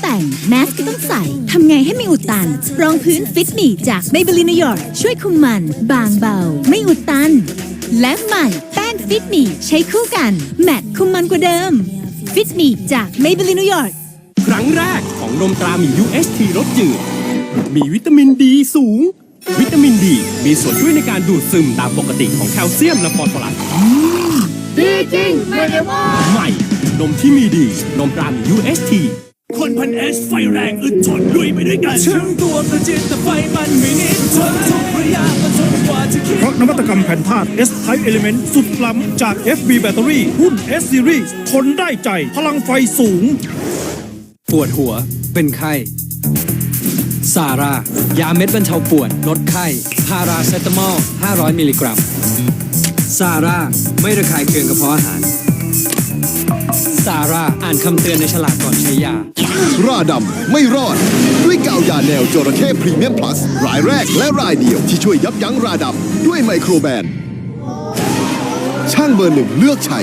แต่ง แมสก็ต้องใส่ทำไงให้ไม่อุดตัน รองพื้นฟิตมีจาก Maybelline New York ช่วยคุมมัน บางเบา ไม่อุดตัน และใหม่แป้งฟิตมีใช้คู่กัน แมตต์คุมมันกว่าเดิม ฟิตมีจาก Maybelline New York ครั้งแรกของนมตราหมี UHT รสจืด มีวิตามินดีสูง วิตามินดี มีส่วนช่วยในการดูดซึมตามปกติของแคลเซียมและฟอสฟอรัสดีจริงไม่ได้ว่าใหม่นมที่มีดี นมตราหมี UHT คนพันเอสไฟแรงอึดทนลุยไปด้วยกันถึงตัวประจิตแต่ไฟมันไม่นิดทนทุกระยะก็ทนกว่าจะคิดเพราะนวัตกรรมแผ่นธาตุ S Type Element สุดล้ำจาก FB Battery หุ้น S Series ทนได้ใจ พลังไฟสูง ปวดหัวเป็นไข้ซาร่ายาเม็ดบรรเทาปวด ลดไข้พาราเซตามอล 500 มิลลิกรัมซาร่าไม่ระคายเคืองกระเพาะอาหาร ซาร่าอ่านคำเตือนในฉลากก่อนใช้ยา ราดำไม่รอด ด้วยกาวยาแนวจระเข้พรีเมียมพลัสรายแรกและรายเดียวที่ช่วยยับยั้งราดำด้วยไมโครแบน ช่างเบอร์หนึ่งเลือกใช้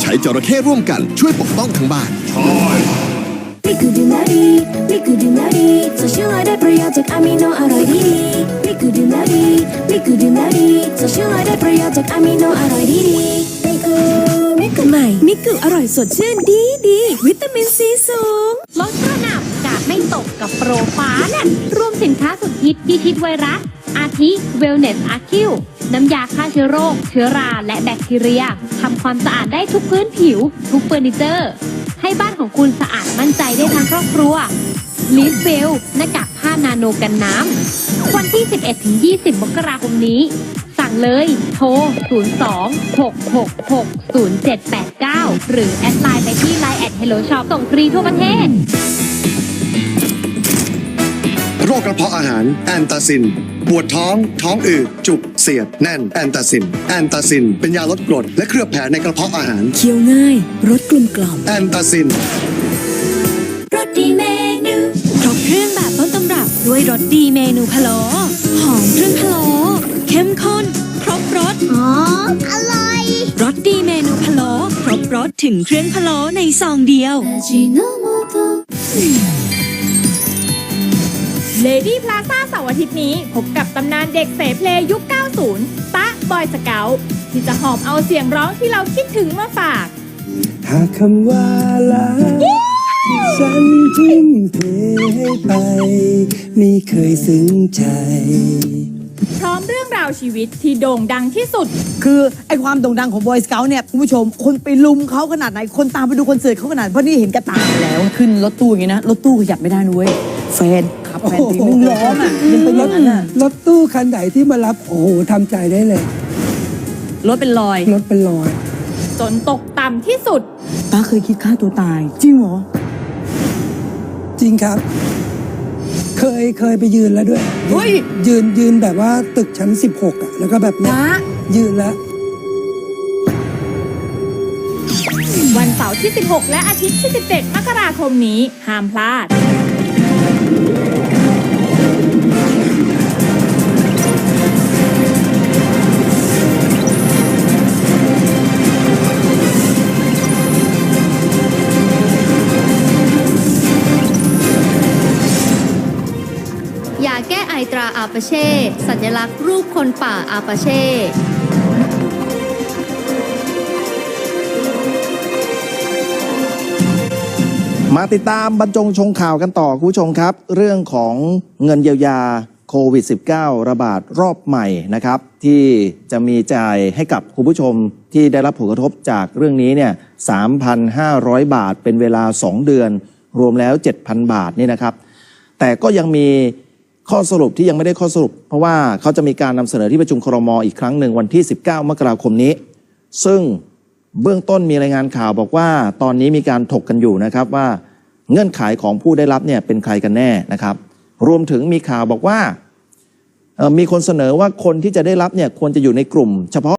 ใช้จระเข้ร่วมกันช่วยปกป้องทั้งบ้าน มิกุดูนาดีมิกุดูนาดีจะช่วยได้ประโยชน์จากอะมิโนอร่อยดีมิกุดูนาดีมิกุดูนาดีจะช่วยได้ประโยชน์จากอะมิโนอร่อยดีมิกุ มิกุใหม่ มิกุอร่อยสดชื่นดีดี วิตามินซีสูง ลดกระหน่ำกาดไม่ตกกับโปรฟ้าแลบรวมสินค้าสุดฮิตพิชิตไวรัส อาทิ Wellness a q น้ำยาฆ่าเชื้อโรค เชื้อราและแบคทีเรียทำความสะอาดได้ทุกพื้นผิว ทุกเฟอร์นิเจอร์ ให้บ้านของคุณสะอาดมั่นใจได้ทั้งครอบครัวลิสเบลหน้ากากผ้านาโนกันน้ำวันที่ 11-20 มกราคมนี้ เลย โทร 02-666-0789 หรือแอดไลน์ไปที่ Line แอด Hello Shop ส่งฟรีทั่วประเทศ โรคกระเพาะอาหารแอนตาซิน ปวดท้อง ท้องอืดจุกเสียด แน่นแอนตาซิน แอนตาซิน เป็นยาลดกรด และเคลือบแผลในกระเพาะอาหาร เคี้ยวง่ายรสกลมกล่อมแอนตาซิน รสดีเมนูครบเครื่องแบบต้นตำรับด้วยรสดีเมนูพะโล้หอมเครื่องพะโล้เข้มข้น ครบรสอ๋อ อร่อยรสดีเมนูพะโล้ครบรสถึงเครื่องพะโล้ในซองเดียว เลดี้พลาซ่าเสาร์อาทิตย์นี้ พบกับตำนานเด็กเสเพลยุค 90 ตะบอยสเกลที่จะหอบเอาเสียงร้องที่เราคิดถึงมาฝาก หากคำว่าลาฉันทิ้งเธอไป ไม่เคยซึ้งใจ พร้อมเรื่องราวชีวิตที่โด่งดังที่สุด คือไอความโด่งดังของบอยสเก t เนี่ยคุณผู้ชม คนไปลุมเขาขนาดไหน คนตามไปดูคอนเสิร์ตเขาขนาดเพราะนี่เห็นกระตาแล้วขึ้นรถตู้อย่างนี้นะ รถตู้ขยับไม่ได้นุ้ยแฟนขับแฟนตีมึงร้องอะยังเป็นอย่างนั้นอะรถตู้คันไหนที่มารับโอ้โหทำใจได้เลย รถเป็นรอยรถเป็นรอย จนตกต่ำที่สุดป้าเคยคิดฆ่าตัวตาย จริงเหรอจริงครับ เคยเคยไปยืนแล้วด้วยเฮ้ย ยืนยืนแบบว่าตึกชั้น 16อะแล้วก็แบบเนี้ยนะยืนแล้ว วันเสาร์ที่ 16 และอาทิตย์ที่ 17 มกราคมนี้ ห้ามพลาด อาอาปาเช่ สัญลักษณ์รูปคนป่าอาปาเช่มาติดตามบรรจงชงข่าวกันต่อคุณผู้ชมครับ เรื่องของเงินเยียวยาโควิด -19 ระบาดรอบใหม่นะครับ ที่จะมีจ่ายให้กับคุณผู้ชมที่ได้รับผลกระทบจากเรื่องนี้เนี่ย 3,500 บาทเป็นเวลา 2 เดือน รวมแล้ว 7,000 บาทนี่นะครับ แต่ก็ยังมี ข้อสรุปที่ยังไม่ได้ข้อสรุป เพราะว่าเขาจะมีการนำเสนอที่ประชุมครมอีกครั้งหนึ่งวันที่ 19 มกราคมนี้ ซึ่งเบื้องต้นมีรายงานข่าวบอกว่า ตอนนี้มีการถกกันอยู่นะครับว่าเงื่อนไขของผู้ได้รับเนี่ยเป็นใครกันแน่นะครับ รวมถึงมีข่าวบอกว่ามีคนเสนอว่าคนที่จะได้รับเนี่ยควรจะอยู่ในกลุ่ม เฉพาะ